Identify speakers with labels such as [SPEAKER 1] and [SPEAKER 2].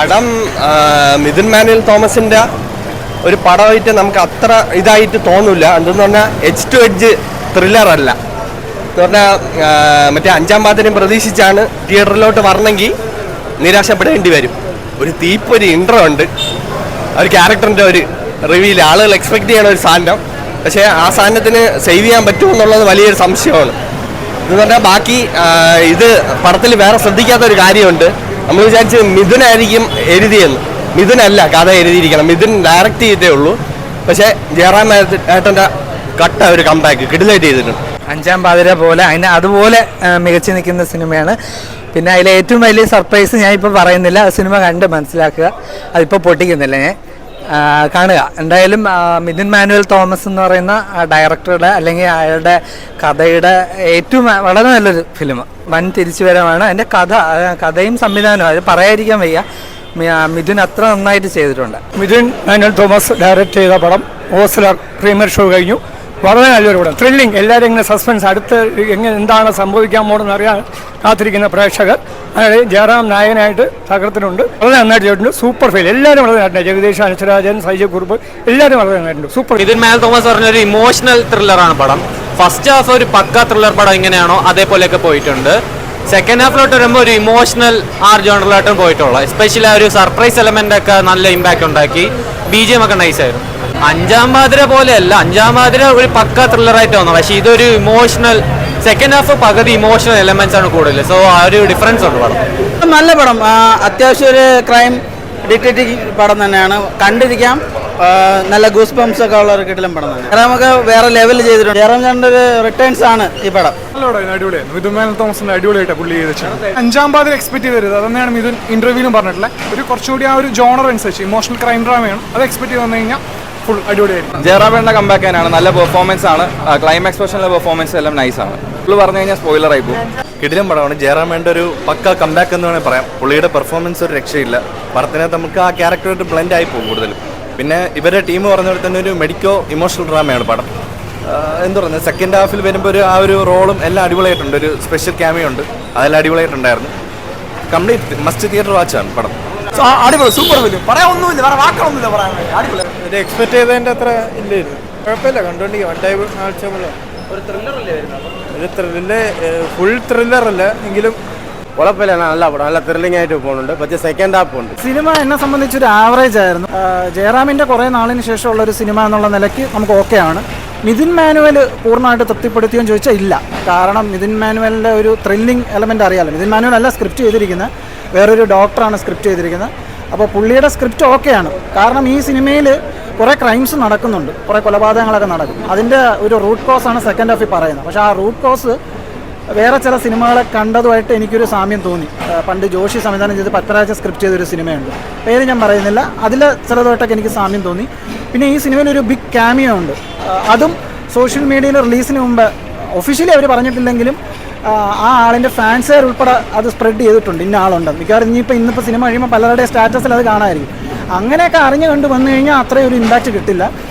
[SPEAKER 1] പടം മിഥുൻ മാനുവൽ തോമസിന്റെ ഒരു പടമായിട്ട് നമുക്ക് അത്ര ഇതായിട്ട് തോന്നില്ല എന്തെന്ന് പറഞ്ഞാൽ എച്ച് ടു എഡ്ജ് ത്രില്ലർ അല്ല. എന്ന് പറഞ്ഞാൽ മറ്റേ അഞ്ചാം പാതിരം പ്രതീക്ഷിച്ചാണ് തിയേറ്ററിലോട്ട് വരണമെങ്കിൽ നിരാശപ്പെടേണ്ടി വരും. ഒരു തീപ്പൊരു ഇൻട്രോ ഉണ്ട്. ഒരു ക്യാരക്ടറിന്റെ ഒരു റിവ്യൂൽ ആളുകൾ എക്സ്പെക്ട് ചെയ്യണ ഒരു സാധനം. പക്ഷേ ആ സാധനത്തിന് സേവ് ചെയ്യാൻ പറ്റുമോ എന്നുള്ളത് വലിയൊരു സംശയമാണ്. എന്ന് പറഞ്ഞാൽ ബാക്കി ഇത് പടത്തിൽ വേറെ ശ്രദ്ധിക്കാത്ത ഒരു കാര്യമുണ്ട്. നമ്മൾ വിചാരിച്ച് മിഥുനായിരിക്കും എഴുതിയെന്ന്. മിഥുനല്ല കഥ എഴുതിയിരിക്കണം. മിഥുൻ ഡയറക്റ്റ് ചെയ്തേ ഉള്ളൂ. പക്ഷേ ജയറാം ഏട്ട- ഏട്ടന്റെ കട്ട ഒരു കമ്പാക്ക് കിടിലായിട്ട് ചെയ്തിട്ടുണ്ട്.
[SPEAKER 2] അഞ്ചാം പാതിര പോലെ അതിന് അതുപോലെ മികച്ച നിൽക്കുന്ന സിനിമയാണ്. പിന്നെ അതിലെ ഏറ്റവും വലിയ സർപ്രൈസ് ഞാൻ ഇപ്പോൾ പറയുന്നില്ല. സിനിമ കണ്ട് മനസ്സിലാക്കുക. അതിപ്പോൾ പൊട്ടിക്കുന്നില്ല ഞാൻ. കാണുക. എന്തായാലും മിഥുൻ മാനുവൽ തോമസ് എന്ന് പറയുന്ന ഡയറക്ടറുടെ അല്ലെങ്കിൽ അയാളുടെ കഥയുടെ ഏറ്റവും വളരെ നല്ലൊരു ഫിലിം വൻ തിരിച്ചുവരവാണ് അതിന്റെ കഥ കഥയും സംവിധാനവും അത് പറയാതിരിക്കാൻ വയ്യ. മിഥുൻ അത്ര നന്നായിട്ട് ചെയ്തിട്ടുണ്ട്.
[SPEAKER 3] മിഥുൻ മാനുവൽ തോമസ് ഡയറക്റ്റ് ചെയ്ത പടം ഓസ്ലർ പ്രീമിയർ ഷോ കഴിഞ്ഞു. വളരെ നല്ലൊരു പടം. ത്രില്ലിംഗ് എല്ലാവരും ഇങ്ങനെ സസ്പെൻസ് അടുത്ത് എങ്ങനെ എന്താണ് സംഭവിക്കാൻ പോകുന്നത് അറിയാൻ കാത്തിരിക്കുന്ന പ്രേക്ഷകർ. അതായത് ജയറാം നായകനായിട്ട് തകർത്തിട്ടുണ്ട് വളരെ നന്നായിട്ട് ചെയ്തിട്ടുണ്ട്. സൂപ്പർ ഫീൽ എല്ലാവരും വളരെ നന്നായിട്ട് ജഗദീഷ് അനശ്വരാജൻ സൈജ കുറുപ്പ്. എല്ലാവരും വളരെ നന്നായിട്ടുണ്ട്. സൂപ്പർ
[SPEAKER 4] ഇതിന് മേൽ തോമസ് പറഞ്ഞൊരു ഇമോഷണൽ ത്രില്ലറാണ് പടം. ഫസ്റ്റ് ഹാഫ് ഒരു പക്ക ത്രില്ലർ പടം എങ്ങനെയാണോ അതേപോലെയൊക്കെ പോയിട്ടുണ്ട്. സെക്കൻഡ് ഹാഫിലോട്ട് വരുമ്പോൾ ഒരു ഇമോഷണൽ ആർ ജോണറിലോട്ടും പോയിട്ടുള്ള. എസ്പെഷ്യലി ആ ഒരു സർപ്രൈസ് എലമെന്റ് ഒക്കെ നല്ല ഇമ്പാക്ട് ഉണ്ടാക്കി. ബി ജി എം ഒക്കെ നൈസ് ആയിരുന്നു. അഞ്ചാം മാതിര പോലെയല്ല. അഞ്ചാം മാതിര ഒരു പക്ക ത്രില്ലറായിട്ട് വന്നു. പക്ഷേ ഇതൊരു ഇമോഷണൽ സെക്കൻഡ് ഹാഫ് പകുതി ഇമോഷണൽ എലമെന്റ്സ് ആണ് കൂടുതൽ സോ ആ ഒരു ഡിഫറൻസ് ഉണ്ട് പടം.
[SPEAKER 5] നല്ല പടം. അത്യാവശ്യം ഒരു ക്രൈം ഡിറ്റക്റ്റീവ് പടം തന്നെയാണ്. കണ്ടിരിക്കാം. നല്ല ഗൂസ് ബംസ് ഒക്കെ ഉള്ള ഒരു കിട്ടിലും പടം തന്നെ. നമുക്ക് വേറെ ലെവൽ ചെയ്തിട്ടുണ്ട്. ജയറാം ചേട്ടന്റെ ഒരു റിട്ടേൺസ് ആണ് ഈ പടം.
[SPEAKER 3] അടിപൊളിയായിരുന്നു മിഥുൻ തോമസിന്റെ അടിപൊളിയായിട്ട് പുള്ളി അഞ്ചാം പാതിൽ എക്സ്പെക്ട് ചെയ്തത് അതന്നെയാണ് മിഥുൻ ഇന്റർവ്യൂലും പറഞ്ഞിട്ടുള്ളത്. ഒരു കുറച്ചുകൂടി ആ ഒരു ജോണർ അനുസരിച്ച് ഇമോഷണൽ ക്രൈം ഡ്രാമയാണ് അത് എക്സ്പെക്ട് ചെയ്ത് വന്നു കഴിഞ്ഞാൽ ഫുൾ അടിപൊളിയായിരുന്നു
[SPEAKER 6] ജയറാബേണ്ട കമ്പാക്ക് തന്നെയാണ്. നല്ല പെർഫോമൻസ് ആണ്. ക്ലൈമാക്സ് പോർഷനിലെ പെർഫോമൻസ് എല്ലാം നൈസ് ആണ്. ഫുള്ള് പറഞ്ഞു കഴിഞ്ഞാൽ സ്പോയിലർ ആയി പോകും.
[SPEAKER 7] കിടിലം പടമാണ്. ജയറാമേണ്ട ഒരു പക്ക കമ്പാക്ക് എന്ന് വേണമെങ്കിൽ പറയാം. പുള്ളിയുടെ പെർഫോമൻസ് ഒരു രക്ഷയില്ല. പടത്തിനെ നമുക്ക് ആ ക്യാരക്ടറായിട്ട് ബ്ലെൻഡ് ആയി പോകും കൂടുതലും. പിന്നെ ഇവരുടെ ടീം പറഞ്ഞ പോലെ തന്നെ ഒരു മെഡിക്കോ ഇമോഷണൽ ഡ്രാമയാണ് പടം. എന്ത് പറയുന്നത്? സെക്കൻഡ് ഹാഫിൽ വരുമ്പോൾ ഒരു ആ ഒരു റോളും എല്ലാം അടിപൊളിയായിട്ടുണ്ട്. ഒരു സ്പെഷ്യൽ ക്യാമിയോ ഉണ്ട്. അതെല്ലാം അടിപൊളിയായിട്ടുണ്ടായിരുന്നു. കംപ്ലീറ്റ് മസ്റ്റ് തിയേറ്റർ വാച്ചാണ് പടം.
[SPEAKER 3] അടിപൊളി. സൂപ്പർ ഫിലിം പറയാൻ ഒന്നുമില്ല. വേറെ വാക്കുകളൊന്നുമില്ല പറയാൻ. അടിപൊളി. ഇത് എക്സ്പെക്ട് ചെയ്തതിന്റെ അത്ര ഇല്ലായിരുന്നു കുഴപ്പമില്ല കണ്ടുകൊണ്ടിരിക്കും വൺ ടൈം ആഴ്ച ഒരു ത്രില്ലറല്ലേ ഒരു ത്രില്ല് ഫുൾ ത്രില്ലറല്ല എങ്കിലും
[SPEAKER 8] കുഴപ്പമില്ല നല്ല പടം. നല്ല ത്രില്ലിംഗ് ആയിട്ട് പോകുന്നുണ്ട്. പക്ഷേ സെക്കൻഡ് ഹാഫ് ഉണ്ട്.
[SPEAKER 9] സിനിമ എന്നെ സംബന്ധിച്ച് ഒരു ആവറേജ് ആയിരുന്നു. ജയറാമിന്റെ കുറേ നാളിന് ശേഷമുള്ള ഒരു സിനിമ എന്നുള്ള നിലയ്ക്ക് നമുക്ക് ഓക്കെ ആണ്. മിഥുൻ മാനുവൽ പൂർണമായിട്ട് തൃപ്തിപ്പെടുത്തിയോ എന്ന് ചോദിച്ചാൽ ഇല്ല. കാരണം മിഥുൻ മാനുവലിന്റെ ഒരു ത്രില്ലിംഗ് എലമെന്റ് അറിയാമല്ലോ മിഥുൻ മാനുവൽ അല്ല സ്ക്രിപ്റ്റ് ചെയ്തിരിക്കുന്നത് വേറൊരു ഡോക്ടറാണ് സ്ക്രിപ്റ്റ് ചെയ്തിരിക്കുന്നത് അപ്പോൾ പുള്ളിയുടെ സ്ക്രിപ്റ്റ് ഓക്കെയാണ് കാരണം ഈ സിനിമയിൽ കുറേ ക്രൈംസ് നടക്കുന്നുണ്ട്. കുറേ കൊലപാതകങ്ങളൊക്കെ നടക്കും. അതിന്റെ ഒരു റൂട്ട് കോസ് ആണ് സെക്കൻഡ് ഹാഫിൽ പറയുന്നത്. പക്ഷെ ആ റൂട്ട് കോസ് വേറെ ചില സിനിമകളെ കണ്ടതുമായിട്ട് എനിക്കൊരു സാമ്യം തോന്നി. പണ്ട് ജോഷി സംവിധാനം ചെയ്ത് പത്മരാജ സ്ക്രിപ്റ്റ് ചെയ്തൊരു സിനിമയുണ്ട്. പേര് ഞാൻ പറയുന്നില്ല. അതിൽ ചിലതുമായിട്ടൊക്കെ എനിക്ക് സാമ്യം തോന്നി. പിന്നെ ഈ സിനിമയിൽ ഒരു ബിഗ് ക്യാമിയോ ഉണ്ട്. അതും സോഷ്യൽ മീഡിയയിൽ റിലീസിന് മുമ്പ് ഒഫീഷ്യലി അവർ പറഞ്ഞിട്ടില്ലെങ്കിലും ആ, ആളിന്റെ ഫാൻസുകാർ ഉൾപ്പെടെ അത് സ്പ്രെഡ് ചെയ്തിട്ടുണ്ട്. ഇന്ന ആളുണ്ട്. മിക്കവാറും ഇനിയിപ്പോൾ ഇന്നിപ്പോൾ സിനിമ കഴിയുമ്പോൾ പലരുടെയും സ്റ്റാറ്റസിൽ അത് കാണാമായിരിക്കും. അങ്ങനെയൊക്കെ അറിഞ്ഞു കണ്ട് വന്നു കഴിഞ്ഞാൽ അത്രയും ഒരു ഇമ്പാക്റ്റ് കിട്ടില്ല.